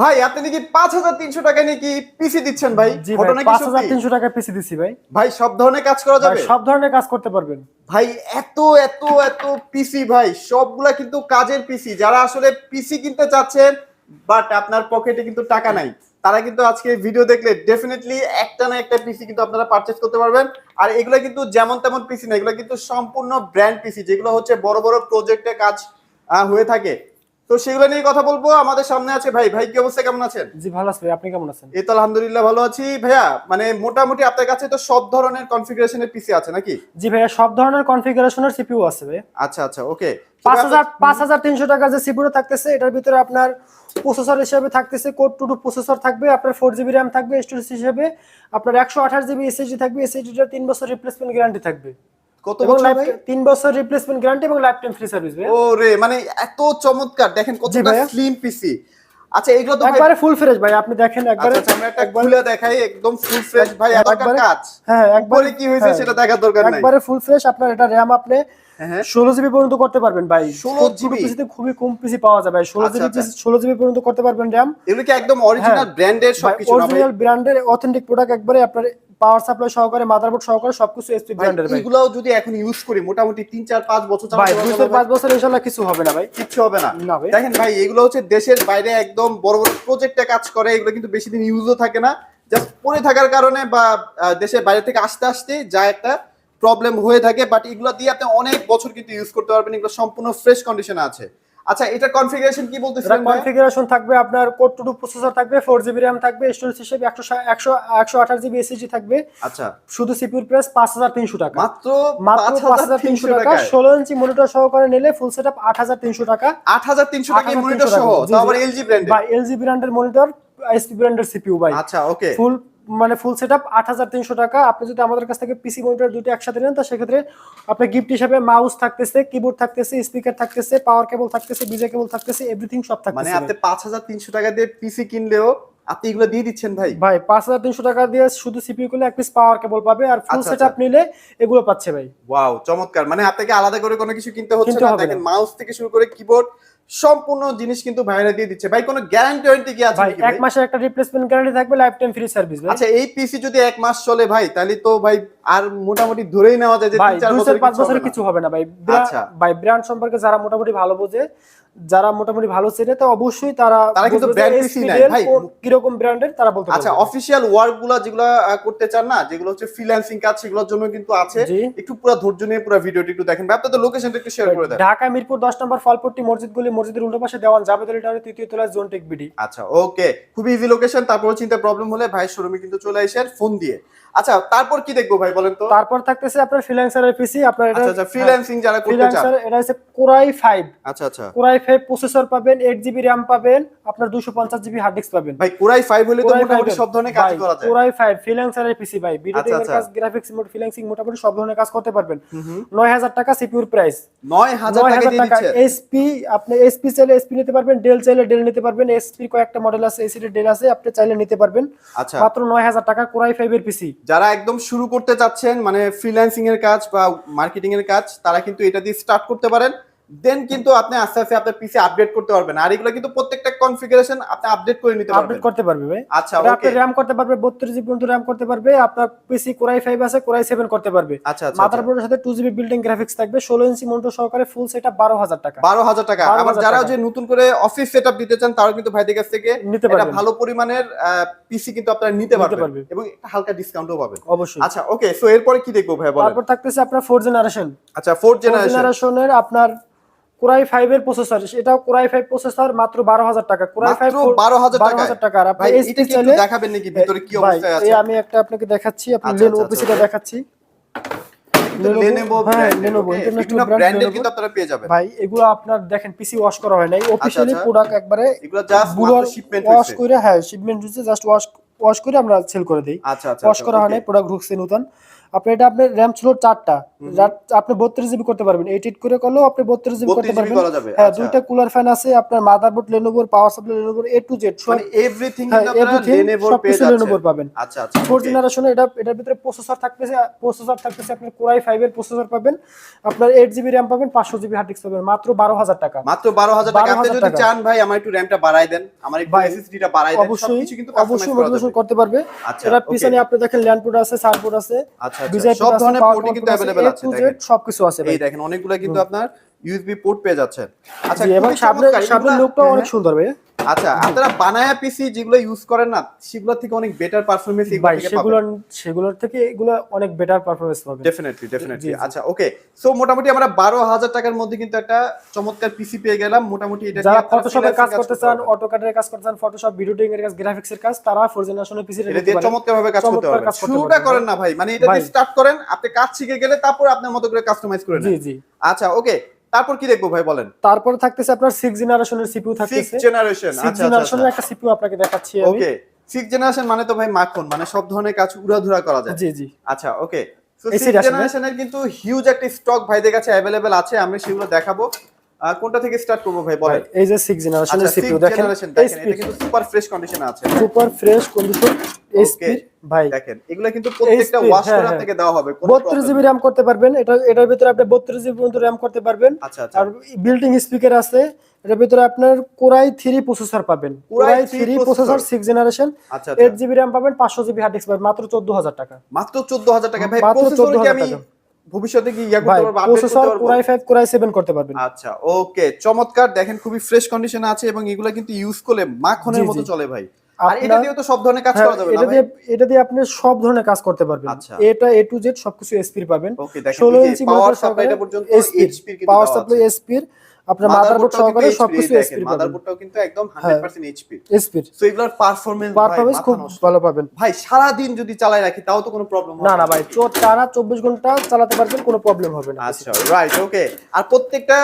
ভাই আপনি নাকি পাঁচ হাজার তিনশো টাকা নিয়ে কি পিসি দিচ্ছেন ভাই? পাঁচ হাজার তিনশো টাকা পিসি দিচ্ছি ভাই। ভাই সব ধরনের কাজ করা যাবে? সব ধরনের কাজ করতে পারবেন। ভাই এত এত এত পিসি ভাই সবগুলা কিন্তু কাজের পিসি যারা আসলে পিসি কিনতে চাচ্ছেন বাট আপনার পকেটে কিন্তু টাকা নাই তারা কিন্তু আজকে ভিডিও দেখলে ডেফিনেটলি একটা না একটা পিসি কিন্তু আপনারা পারচেজ করতে পারবেন। আর এগুলো কিন্তু যেমন তেমন পিসি না এগুলো কিন্তু সম্পূর্ণ ব্র্যান্ড পিসি যেগুলো হচ্ছে বড় বড় প্রজেক্টে কাজ আহ, হয়ে থাকে। তো সেগুলো নিয়ে কথা বলব। আমাদের সামনে আছে ভাই। ভাই কি অবস্থা? কেমন আছেন? জি ভালো আছে ভাই। আপনি কেমন আছেন? এই তো আলহামদুলিল্লাহ ভালো আছি। ভাইয়া মানে মোটামুটি আপনার কাছে তো সব ধরনের কনফিগারেশনের পিসি আছে নাকি? জি ভাইয়া সব ধরনের কনফিগারেশনের সিপিইউ আছে ভাই। আচ্ছা আচ্ছা ওকে। পাঁচ হাজার পাঁচ হাজার তিনশো টাকা যে সিপিইউ থাকতেছে এটার ভিতরে আপনার প্রসেসর হিসেবে থাকতেছে কোড টু টু প্রসেসর থাকবে আপনার ফোর জিবি র্যাম থাকবে স্টোরেজ হিসেবে আপনার একশো আঠাশ জিবি এসএসডি থাকবে এসএসডিটার তিন বছর রিপ্লেসমেন্ট গ্যারান্টি থাকবে। কত বছর ভাই? তিন বছর রিপ্লেসমেন্ট গ্যারান্টি এবং লাইফ টাইম ফ্রি সার্ভিস ভাই ও মানে এত চমৎকার দেখেন কতটা স্লিম পিসি আচ্ছা এগুলো তো একবারে ফুল ফ্রেশ ভাই আপনি দেখেন আচ্ছা একবারে আচ্ছা, আমরা একটা খুলে দেখাই একদম ফুল ফ্রেশ ভাই একবারে- কাজ। হ্যাঁ একবারে একবারে কি হয়েছে হ্যাঁ, সেটা দেখার দরকার নাই। একবারে ফুল ফ্রেশ আপনার এটা র্যাম আপনি হ্যাঁ ষোলো জিবি পর্যন্ত করতে পারবেন ভাই। 16 ছোট GB? পিসিতে খুবই কম পিসি পাওয়া যায় ভাই। ষোলো জিবি আচ্ছা। ষোলো জিবি পর্যন্ত করতে পারবেন র্যাম এগুলো কি একদম অরিজিনাল ব্র্যান্ডের সবকিছু না ভাই? অরিজিনাল ব্র্যান্ডের অথেন্টিক প্রোডাক্ট একবারে আপনার পাওয়ার সাপ্লাই সহকারে মাদারবোর্ড সহকারে সবকিছু এসপি ব্র্যান্ডের ভাই। এগুলোও যদি এখন ইউজ করি মোটামুটি তিন চার পাঁচ বছর ভাই চালাতে দুই পারব থেকে পাঁচ বছর ইনশাল্লাহ কিছু হবে না ভাই। কিছু হবে না। না ভাই। দেখেন ভাই এগুলো হচ্ছে দেশের বাইরে একদম বড় বড় প্রজেক্টে কাজ করে এগুলো কিন্তু বেশি দিন ইউজও থাকে না। জাস্ট পড়ে থাকার কারণে বা দেশের বাইরে থেকে আসতে আসতে যা একটা প্রবলেম হয়ে থাকে বাট এগুলো দিয়ে আপনি অনেক বছর কিন্তু ইউজ করতে পারবেন এগুলো সম্পূর্ণ ফ্রেশ কন্ডিশনে আছে। আচ্ছা এটা কনফিগারেশন কি এটা বলতেছিলেন কনফিগারেশন থাকবে আপনার কোড টু প্রসেসর থাকবে ফোর জিবি র্যাম থাকবে স্টোরেজ হিসেবে একশো একশো একশো আঠাশ জিবি এসএসডি থাকবে। আচ্ছা। শুধু সিপিউর প্রাইস পাঁচ হাজার তিনশো টাকা। মাত্র মাত্র পাঁচ হাজার তিনশো টাকা ষোলো ইঞ্চি মনিটর সহকারে নিলে ফুল সেট আপ আট হাজার তিনশো টাকা। আট হাজার তিনশো টাকা মনিটর সহ? তাও আবার এলজি ব্র্যান্ডের বা এলজি ব্র্যান্ডের মনিটর এসপি ব্র্যান্ডের সিপিইউ ভাই। আচ্ছা ওকে ফুল মানে ফুল সেট আপ আট হাজার তিনশো টাকা। আপনি যদি আমাদের কাছ থেকে পিসি মনিটর দুটো একসাথে নেন তো সেক্ষেত্রে আপনার গিফট হিসাবে মাউস থাকতেছে কিবোর্ড থাকতেছে স্পিকার থাকতেছে পাওয়ার কেবল থাকতেছে বিজে কেবল থাকতেছে এভরিথিং সব মানে আপনি পাঁচ হাজার তিনশো টাকা দিয়ে পিসি কিনলেও আপনি এগুলো দিয়ে দিচ্ছেন ভাই? ভাই পাঁচ হাজার তিনশো টাকা দিয়ে শুধু সিপিইউ করলে এক পিস পাওয়ার কেবল পাবে আর ফুল সেট আপ। নিলে এগুলো পাচ্ছে ভাই। ওয়াও চমৎকার। মানে আপনাকে আলাদা করে কোনো কিছু কিনতে হচ্ছে না। দেখেন মাউস থেকে শুরু করে কিবোর্ড সম্পূর্ণ জিনিস কিন্তু ভাইরা দিয়ে দিচ্ছে। ভাই কোনো গ্যারান্টি ওয়ারেন্টি কি আছে ভাই এক মাসের একটা রিপ্লেসমেন্ট গ্যারান্টি থাকবে লাইফ টাইম ফ্রি সার্ভিস আচ্ছা এই পিসি যদি এক মাস চলে ভাই তাহলে তো ভাই আর মোটামুটি ধরেই নেওয়া যায় যে ভাই দুই বছর চার পাঁচ বছরের কিছু হবে না ভাই। আচ্ছা। ভাই ব্র্যান্ড সম্পর্কে যারা মোটামুটি ভালো বোঝে যারা মোটামুটি ভালো চেনে তো অবশ্যই তারা তারা কিন্তু SP PC নাই, ভাই। কীরকম ব্র্যান্ডের তারা বলতে আচ্ছা পারবে। অফিসিয়াল ওয়ার্কগুলা যেগুলো করতে চান না যেগুলো হচ্ছে ফ্রিল্যান্সিং কাজ সেগুলোর জন্য কিন্তু আছে। একটু পুরো ধৈর্য নিয়ে পুরো ভিডিওটি একটু দেখেন। ভাই আপনাদের লোকেশনটা একটু শেয়ার করে দেন। ঢাকা মিরপুর দশ নম্বর ফলপট্টি মসজিদ গলি মসজিদের উল্টো পাশে দেওয়ান জাবেদ আলী টাওয়ারের তৃতীয় তলায় জোন টেক বিডি। আচ্ছা ওকে খুবই ইজি লোকেশন তারপর চিন্তা প্রবলেম হলে ভাই শোরুমে কিন্তু চলে আসেন ফোন দিয়ে। আচ্ছা তারপর কি দেখব ভাই বলেন তো? তারপর থাকতেছে আপনার ফ্রিল্যান্সারের পিসি আপনার এটা আচ্ছা আচ্ছা ফ্রিল্যান্সিং যারা করতে চান। এটা হচ্ছে কোরাই ফাইভ আচ্ছা আচ্ছা। কোরাই ফাইভ প্রসেসর পাবেন জিবি র্যাম পাবেন আপনার জিবি হার্ড ডিস্ক পাবেন। ভাই কুরাই ফাইভ হলে তো মোটামুটি সব ধরনের কাজ করা যায়। কোরাই ফাইভ ফ্রিল্যান্সারের পিসি ভাই। ভিডিও আচ্ছা, আচ্ছা। কাজ গ্রাফিক্স মোড ফ্রিল্যান্সিং মোটামুটি সব ধরনের কাজ করতে পারবেন। হুম হুম। নয় হাজার টাকা সিপিউর প্রাইস নয় হাজার নয় টাকা দিয়ে দিচ্ছে। এসপি আপনি এসপি চাইলে এসপি নিতে পারবেন ডেল চাইলে ডেল নিতে পারবেন এসপির কয়েকটা মডেল আছে এসির ডেল আছে আপনি চাইলে নিতে পারবেন। আচ্ছা। মাত্র নয় হাজার টাকা কোরাই ফাইভ এর পিসি যারা একদম শুরু করতে চাচ্ছেন মানে ফ্রিল্যান্সিং এর কাজ বা মার্কেটিং এর কাজ, তারা কিন্তু এটা দিয়ে স্টার্ট করতে পারেন। দেন কিন্তু আপনি আস্তে আস্তে আপনার পিসি আপডেট করতে পারবেন। আর এগুলো কিন্তু প্রত্যেকটা কনফিগারেশন আপনি আপডেট করে নিতে পারবেন। আপডেট করতে পারবে ভাই। আচ্ছা ওকে আপনি র্যাম করতে পারবে বত্রিশ জিবি পর্যন্ত র্যাম করতে পারবে আপনার পিসি কোরাই ফাইভ আছে কোরাই সেভেন করতে পারবে। আচ্ছা আচ্ছা মাদারবোর্ডের সাথে টু জিবি বিল্ডিং গ্রাফিক্স থাকবে ষোলো ইঞ্চি মনিটর সহকারে ফুল সেটআপ বারো হাজার টাকা। বারো হাজার টাকা। আবার যারা যে নতুন করে অফিস সেট দিতে চান তারাও কিন্তু ভাইদের কাছ থেকে পারবেন। ভালো পরিমাণের পিসি কিন্তু আপনারা নিতে পারবেন। পারবে। এবং একটা হালকা ডিসকাউন্টও পাবেন। অবশ্যই। আচ্ছা ওকে সো এরপরে কি দেখব ভাই বলেন? তারপর থাকতেছে আপনার ফোর জেনারেশন আচ্ছা ফোর্থ ফোর জেনারেশন জেনারেশনের আপনার কোরাই ফাইভ এর প্রসেসর এটাও কোরাই ফাইভ প্রসেসর মাত্র বারো হাজার টাকা। কোরাই ফাইভ বারো হাজার টাকা হাজার টাকা। আর আপনি এটা একটু চাইলে- দেখাবেন নাকি? ভিতরে কি ভাই, অবস্থায় আছে? এই আমি একটা আপনাকে দেখাচ্ছি আপনি লেনোভো আচ্ছা, পিসিটা আচ্ছা। দেখাচ্ছি। হ্যাঁ ভাই এগুলো আপনার দেখেন পিসি ওয়াশ করা হয় নাই। আচ্ছা। প্রোডাক্ট একবারে এগুলো জাস্ট শিপমেন্ট ওয়াশ করে হ্যাঁ শিপমেন্ট হচ্ছে জাস্ট ওয়াশ ওয়াশ করে আমরা সেল করে দিই। আচ্ছা ওয়াশ করা হয়। নাই প্রোডাক্ট ঢুকছে নতুন। আপনার এটা আপনার র্যাম ছিল চারটা। আপনি বত্রিশ জিবি করতে পারবেন। এইট এইট করে করলেও আপনি বত্রিশ জিবি করতে পারবেন। হ্যাঁ আচ্ছা। দুইটা কুলার ফ্যান আছে আপনার মাদারবোর্ড লেনোভোর পাওয়ার সাপ্লাই লেনোভোর এ টু জেড মানে এভরিথিং সবকিছু Lenovo পাবেন। আচ্ছা আচ্ছা ফোর। জেনারেশনে এটা এটার ভিতরে প্রসেসর থাকতেছে প্রসেসর থাকতেছে আপনার কোরাই ফাইভ এর প্রসেসর পাবেন। আপনার এইট জিবি র্যাম পাবেন পাঁচশো জিবি হার্ড ডিস্ক পাবেন মাত্র বারো হাজার টাকা। মাত্র বারো হাজার টাকা। আপনি যদি চান ভাই আমার একটু র্যামটা বাড়াই দেন। আমার একটু এসএসডিটা বাড়াই দেন। অবশ্যই সবকিছু কিন্তু অবশ্যই মোটিভেশন করতে পারবে। আচ্ছা, এটা পিছনে আপনি দেখেন ল্যান্ডপোর্ট আছে সারপোর্ট আছে। আচ্ছা। সব ধরনের পোর্টই কিন্তু অ্যাভেলেবেল আছে দেখেন। সবকিছু আছে এই দেখেন অনেকগুলো কিন্তু আপনার ইউএসবি পোর্ট পেয়ে যাচ্ছে আচ্ছা এবং সামনে এগুলা- লুকটাও হ্যাঁ, অনেক সুন্দর ভাই। আচ্ছা আপনারা বানায়া পিসি যেগুলো ইউজ করেন না সেগুলো থেকে অনেক বেটার পারফরম্যান্স ভাই সেগুলোর সেগুলোর থেকে এগুলো অনেক বেটার ডেফিনেটলি ডেফিনেটলি জি। আচ্ছা ওকে সো মোটামুটি আমরা বারো হাজার টাকার মধ্যে কিন্তু একটা চমৎকার পিসি পেয়ে গেলাম। মোটামুটি এটা যারা ফটোশপের কাজ করতে চান। অটোকাটের কাজ করতে চান ফটোশপ ভিডিও এডিটিং এর কাজ গ্রাফিক্স এর কাজ তারা ফোর জেনারেশনের পিসি এটা দিয়ে চমৎকার ভাবে কাজ করতে পারবেন শুরুটা করেন না ভাই। মানে এটা দিয়ে স্টার্ট করেন আপনি কাজ শিখে গেলে তারপর আপনার মতো করে কাস্টমাইজ করে জি নেন। জি। আচ্ছা ওকে তারপর কি দেখব ভাই বলেন? তারপরে থাকতেছে আপনার সিক্স জেনারেশনের সিপিইউ সিক্স থাকতেছে। জেনারেশন আচ্ছা আচ্ছা একটা সিপিইউ আপনাকে দেখাচ্ছি আমি। ওকে সিক্স জেনারেশন মানে তো ভাই মাখন মানে সব ধরনের কাজ উড়াধুরা করা যায়। জি জি। আচ্ছা ওকে সো সিক্স জেনারেশনের কিন্তু হিউজ একটা স্টক ভাইদের কাছে অ্যাভেলেবেল আছে আমি সেগুলো দেখাবো। কোনটা থেকে স্টার্ট করব ভাই বলেন। এই যে সিক্স জেনারেশনের আচ্ছা সিপিইউ জেনারেশন দেখেন এটা কিন্তু সুপার ফ্রেশ কন্ডিশনে আছে। সুপার ফ্রেশ কন্ডিশন এইচপি ভাই। দেখেন এগুলো কিন্তু প্রত্যেকটা ওয়াশ হ্যাঁ, করে হ্যাঁ। আপনাকে দেওয়া হবে কোনো বত্রিশ problem জিবি র্যাম করতে পারবেন এটা এটার ভিতরে আপনি বত্রিশ জিবি পর্যন্ত র্যাম করতে পারবেন। আচ্ছা আচ্ছা। আর বিল্ডিং স্পিকার আছে এটার ভিতরে আপনার কোরাই প্রসেসর পাবেন। Core i i3 processor six generation আচ্ছা আচ্ছা। জিবি র্যাম পাবেন পাঁচশো জিবি হার্ড ডিস্ক পাবেন মাত্র চোদ্দ হাজার টাকা। মাত্র চোদ্দ হাজার টাকা। ভাই মাত্র প্রসেসর কি 14,000 আমি ভবিষ্যতে কি ইয়া করতে পারব প্রসেসর কোরাই করতে পারবেন। আচ্ছা ওকে চমৎকার। দেখেন খুবই ফ্রেশ কন্ডিশনে আছে এবং এগুলো কিন্তু ইউজ করলে মাখনের মতো চলে ভাই। আর এটা দিয়ে তো সব ধরনের কাজ হ্যাঁ, করা যাবে এটা দিয়ে এটা দিয়ে আপনি সব ধরনের কাজ করতে পারবেন। আচ্ছা। এটা এ টু জেড সবকিছু এসপির পাবেন। ওকে দেখেন ষোলো এই ইঞ্চি পাওয়ার মনিটর পর্যন্ত এইচপি পাওয়ার সাপ্লাই এসপির আপনার মাদারবোর্ড সহকারে সবকিছু পাবেন। মাদারবোর্ডটাও কিন্তু একদম 100% এইচপি এসপির সো এগুলোর পারফরম্যান্স পারফরমেন্স খুব ভালো পাবেন। ভাই সারা দিন যদি চালাই রাখি তাও তো কোনো প্রবলেম না না। ভাই চোর টানা চব্বিশ ঘণ্টা চালাতে পারবেন কোনো প্রবলেম হবে না। আচ্ছা রাইট ওকে আর প্রত্যেকটা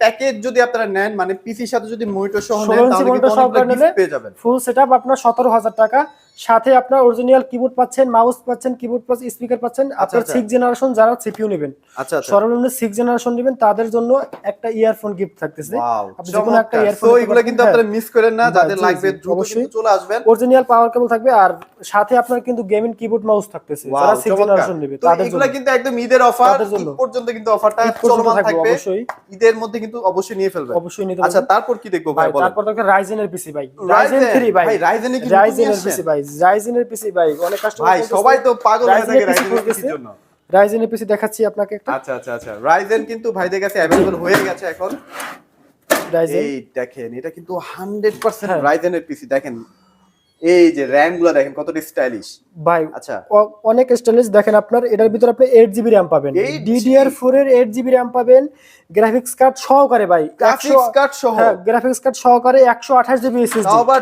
প্যাকেজ যদি আপনারা নেন মানে পিসির সাথে যদি মনিটর সহ নেন তাহলে কিন্তু gift পেয়ে যাবেন। ফুল সেট আপনার সতেরো হাজার টাকা। সাথে আপনার অরিজিনাল কিবোর্ড পাচ্ছেন মাউস পাচ্ছেন কিবোর্ড প্লাস স্পিকার পাচ্ছেন আপনার আচ্ছা। সিক্স জেনারেশন যারা সিপিইউ নেবেন আচ্ছা আচ্ছা। সর্বনিম্ন সিক্স জেনারেশন নেবেন তাদের জন্য একটা ইয়ারফোন গিফট থাকতেছে। আপনি যে কোনো একটা ইয়ারফোন সো এগুলো কিন্তু আপনারা মিস করেন না হ্যাঁ, যাদের লাগবে দ্রুত। কিন্তু চলে আসবেন। অরিজিনাল পাওয়ার কেবল থাকবে আর সাথে আপনার কিন্তু গেমিং কিবোর্ড মাউস থাকতেছে। যারা সিক্স জেনারেশন নেবে তো তাদের এগুলা জন্য। কিন্তু একদম ঈদের অফার ঈদ পর্যন্ত কিন্তু অফারটা চলমান থাকবে অবশ্যই। ঈদের মধ্যে কিন্তু অবশ্যই নিয়ে ফেলবেন। অবশ্যই নিতে আচ্ছা তারপর কি দেখব ভাই বলেন। তারপর দেখেন রাইজেনের পিসি ভাই। রাইজেন 3 ভাই। কি রাইজেনের পিসি ভাই। রাইজেনের পিসি ভাই অনেক কাস্টমার ভাই সবাই তো পাগল হয়ে থাকে রাইজেনের পিসির জন্য। রাইজেনের পিসি দেখাচ্ছি আপনাকে একটা। আচ্ছা আচ্ছা আচ্ছা। রাইজেন কিন্তু ভাইদের কাছে অ্যাভেলেবল হয়ে গেছে এখন। রাইজেন এই দেখেন এটা কিন্তু হান্ড্রেড পার্সেন্ট হ্যাঁ। রাইজেনের পিসি দেখেন এই যে র্যামগুলো দেখেন কতটা স্টাইলিশ ভাই আচ্ছা। অনেক স্টাইলিশ দেখেন আপনার এটার ভিতরে আপনি এইট জিবি র্যাম পাবেন। 8GB ডিডিআর ফোর এর এইট জিবি র্যাম পাবেন। গ্রাফিক্স কার্ড সহকারে ভাই গ্রাফিক্স কার্ড সহ। হ্যাঁ গ্রাফিক্স কার্ড সহকারে একশো আঠাশ জিবি এসএসডি আবার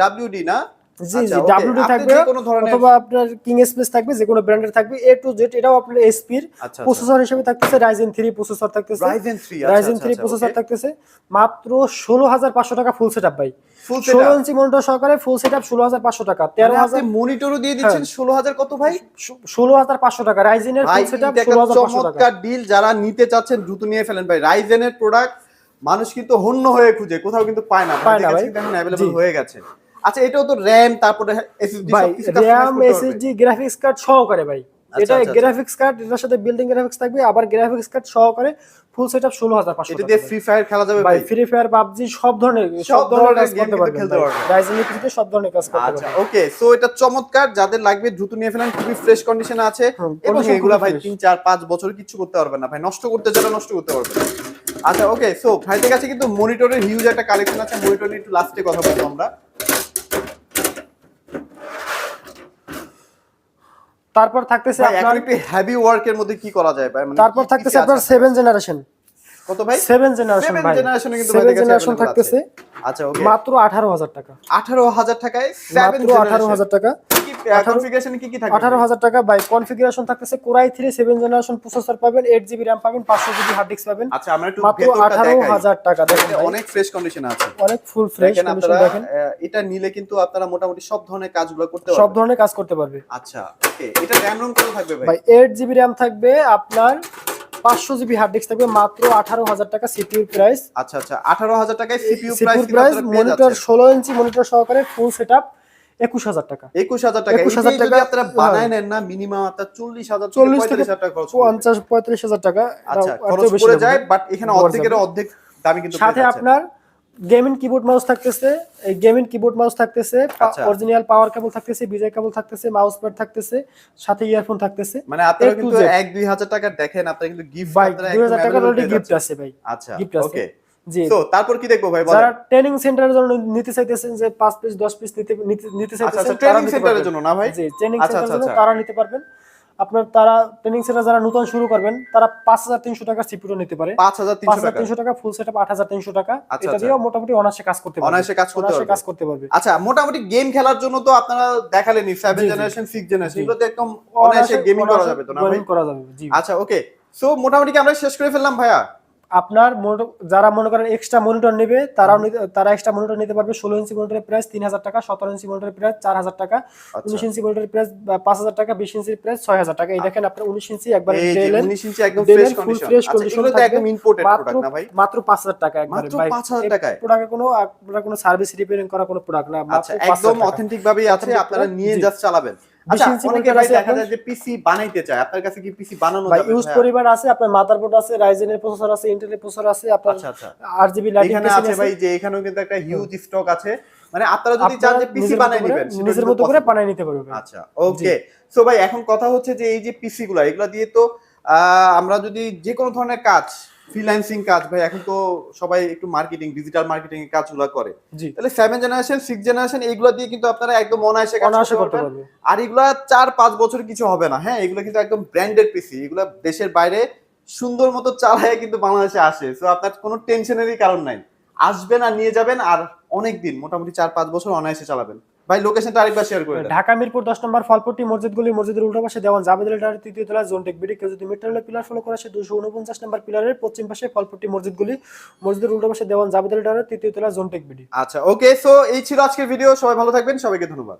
ডাব্লিউডি না? জি আচ্ছা, জি থাকবে যে কোনো ধরনের- অথবা আপনার কিং স্পেস থাকবে যে কোনো ব্র্যান্ডের থাকবে এ টু জেড এটাও আপনার এসপির প্রসেসর হিসেবে থাকতেছে রাইজেন থ্রি প্রসেসর থাকতেছে। রাইজেন 3 রাইজেন থ্রি প্রসেসর থাকতেছে। মাত্র ষোলো হাজার পাঁচশো টাকা ফুল সেট ভাই। ফুল ইঞ্চি মনিটর সহকারে টাকা। মনিটরও দিয়ে দিচ্ছেন ষোলো হাজার কত ভাই? টাকা। রাইজেনের ফুল টাকা। ডিল যারা নিতে চাচ্ছেন দ্রুত নিয়ে ফেলেন ভাই। রাইজেনের প্রোডাক্ট মানুষ কিন্তু হন্য হয়ে খুঁজে কোথাও কিন্তু পায় না। পায় না ভাই। কিন্তু এখন অ্যাভেলেবল হয়ে গেছে। আচ্ছা এটাও তো র্যাম তারপরে এসএসডি ভাই র্যাম এসএসডি গ্রাফিক্স কার্ড সহকারে ভাই। আচ্ছা, এটা আচ্ছা, গ্রাফিক্স কার্ড এটার সাথে বিল্ডিং গ্রাফিক্স থাকবে আবার গ্রাফিক্স কার্ড সহকারে ফুল সেট আপ ষোলো হাজার পাঁচশো এটা দিয়ে ফ্রি ফায়ার খেলা যাবে ভাই ফ্রি ফায়ার পাবজি সব ধরনের সব ধরনের কাজ করতে পারবেন খেলতে পারবেন। রাইজেনের পিসিতে সব ধরনের কাজ করতে আচ্ছা ওকে সো এটা চমৎকার যাদের লাগবে দ্রুত নিয়ে ফেলেন খুবই ফ্রেশ কন্ডিশনে আছে। এবং এগুলা ভাই fresh। তিন চার পাঁচ বছর কিছু করতে পারবেন না ভাই। নষ্ট করতে চাইলে নষ্ট করতে পারবেন। না। আচ্ছা ওকে সো ভাইদের কাছে কিন্তু মনিটরের হিউজ একটা কালেকশন আছে। মনিটর নিয়ে একটু লাস্টে কথা বলব আমরা। তারপর থাকতেছে আপনার হেভি ওয়ার্কের মধ্যে কি করা যায় ভাই মানে তারপর থাকতেছে আপনার? সেভেন জেনারেশন কত ভাই? সেভেন জেনারেশন সেভেন ভাই। জেনারেশনে কিন্তু সেভেন জেনারেশন থাকতেছে। আচ্ছা ওকে মাত্র টাকা। টাকায় টাকা। কি কি আঠারো- কি কি থাকবে? আঠারো হাজার টাকা বাই কনফিগারেশন থাকতেছে core i three seven generation processor পাবেন জিবি পাবেন পাঁচশো জিবি হার্ড ডিস্ক পাবেন। আচ্ছা আমরা একটু মাত্র টাকা। দেখেন অনেক ফ্রেশ কন্ডিশনে আছে। অনেক ফুল ফ্রেশ কন্ডিশন দেখেন। এটা নিলে কিন্তু আপনারা মোটামুটি সব ধরনের কাজগুলো করতে সব ধরনের কাজ করতে পারবে। আচ্ছা ওকে এটা কত থাকবে ভাই? জিবি থাকবে আপনার পাঁচশো জিবি হার্ড ডিস্ক থাকবে মাত্র আঠারো হাজার টাকা সিপিউ প্রাইস আচ্ছা আচ্ছা আঠারো হাজার টাকায় সিপিইউ প্রাইস মনিটর ষোলো ইঞ্চি মনিটর সহকারে ফুল সেট আপ একুশ হাজার টাকা। একুশ হাজার টাকা। 21,000 21,000 টাকা আপনারা হ্যাঁ। বানায় নেন না মিনিমাম আপনার চল্লিশ হাজার চল্লিশ থেকে হাজার টাকা। পঞ্চাশ পঁয়ত্রিশ হাজার টাকা আচ্ছা খরচ পড়ে যায় বাট এখানে অর্ধেকের অর্ধেক দামি কিন্তু সাথে আপনার গেমিং কিবোর্ড মাউস থাকতেছে এই গেমিং কিবোর্ড মাউস থাকতেছে আচ্ছা। অরিজিনাল পাওয়ার কেবল থাকতেছে বিজয় কেবল থাকতেছে মাউস প্যাড থাকতেছে সাথে ইয়ারফোন থাকতেছে। মানে আপনারা কিন্তু Z। এক দুই হাজার টাকা দেখেন আপনারা কিন্তু গিফট দুই হাজার টাকার অলরেডি গিফট আছে ভাই। আচ্ছা gift আছে। ওকে জি। তো তারপর কি দেখব ভাই যারা ট্রেনিং সেন্টারের জন্য নিতে চাইতেছেন যে পাঁচ পিস দশ পিস নিতে নিতে- নিতে আচ্ছা চাইতেছেন আচ্ছা ট্রেনিং সেন্টারের জন্য না ভাই? জি ট্রেনিং আচ্ছা, সেন্টারের জন্য আচ্ছা। তারা নিতে পারবেন। আপনার তারা ট্রেনিং সেন্টার যারা নতুন শুরু করবেন তারা পাঁচ হাজার তিনশো টাকার সিপিও নিতে পারে। পাঁচ হাজার তিনশো টাকা। ফুল সেট আট হাজার তিনশো টাকা। আচ্ছা, এটা দিয়ে মোটামুটি অনার্সে কাজ করতে পারবে। অনায়াসে কাজ করতে পারবে। কাজ করতে পারবে। আচ্ছা মোটামুটি গেম খেলার জন্য তো আপনারা দেখালেন সেভেন। Generation six generation. এগুলো তো একদম অনায়াসে গেমিং করা যাবে তো না করা যাবে জি। আচ্ছা ওকে সো মোটামুটি কি আমরা শেষ করে ফেললাম ভাইয়া? আপনার যারা মনে করেন এক্সট্রা মনিটর নেবে তারাও তারা এক্সট্রা মনিটর নিতে পারবে ষোলো ইঞ্চি মনিটরের প্রাইস তিন হাজার টাকা সতেরো ইঞ্চি মনিটরের প্রাইস চার হাজার টাকা আচ্ছা। উনিশ ইঞ্চি মনিটরের প্রাইস পাঁচ হাজার টাকা বিশ ইঞ্চির প্রাইস ছয় হাজার টাকা এই দেখেন আপনার উনিশ ইঞ্চি একবার এই যে ডেলেন 19 ইঞ্চি একদম ডেলের ফ্রেশ কন্ডিশন fresh আচ্ছা। একদম ইম্পোর্টেড প্রোডাক্ট না ভাই মাত্র পাঁচ হাজার টাকা মাত্র 5,000 টাকায়? প্রোডাক্টে কোনো আপনার কোনো সার্ভিস রিপেয়ারিং করা কোনো প্রোডাক্ট না আচ্ছা 5,000 একদম অথেন্টিক ভাবেই আছে আপনারা নিয়ে। জাস্ট চালাবেন আচ্ছা অনেকে ভাই দেখা যায় যে পিসি বানাইতে চায়। আপনার কাছে কি পিসি বানানো যাবে ইউজ পরিবার আছে আপনার মাদারবোর্ড আছে রাইজেনের প্রসেসর আছে ইন্টেলের প্রসেসর আছে আপনার আচ্ছা আচ্ছা। আট জিবি লাইটিং এখানে আছে ভাই যে এখানেও কিন্তু একটা হিউজ স্টক আছে। মানে আপনারা যদি চান যে পিসি বানাই নেবেন নিজের মতো করে নিতে পারবে আচ্ছা ওকে সো ভাই এখন কথা হচ্ছে যে এই যে পিসি গুলা এগুলা দিয়ে তো আহ, আমরা যদি যে কোনো ধরনের কাজ ফ্রিল্যান্সিং কাজ ভাই এখন তো সবাই একটু মার্কেটিং ডিজিটাল মার্কেটিং এর কাজগুলো করে। তাহলে সেভেন জেনারেশন সিক্স জেনারেশন এইগুলো দিয়ে কিন্তু আপনারা একদম অনায়াসে কাজ অনায়াসে করতে করতে পারবেন। আর এগুলা চার পাঁচ বছর কিছু হবে না হ্যাঁ? এগুলো কিন্তু একদম ব্র্যান্ডেড পিসি এগুলো দেশের বাইরে সুন্দর মতো চালায় কিন্তু বাংলাদেশে আসে। তো আপনার কোনো টেনশনেরই কারণ নাই। আসবেন আর নিয়ে যাবেন আর অনেক দিন মোটামুটি চার পাঁচ বছর অনায়াসে চালাবেন। ভাই লোকেশনটা আরেকবার শেয়ার করে ঢাকা মিরপুর দশ নম্বর ফলপট্টি মসজিদগুলি মসজিদের উল্টো পাশে দেওয়ান জাবেদুল টাওয়ার তৃতীয় তলা জোন টেক বিডি। কেউ যদি মেট্রোল পিলার ফলো করে সে দুশো উনপঞ্চাশ নম্বর পিলারের পশ্চিম পাশে ফলপট্টি মসজিদগুলি মসজিদের উল্টো পাশে দেওয়ান জাবেদুল টাওয়ার তৃতীয় তলা জোন টেক বিডি। আচ্ছা ওকে সো এই ছিল আজকের ভিডিও সবাই ভালো থাকবেন সবাইকে ধন্যবাদ।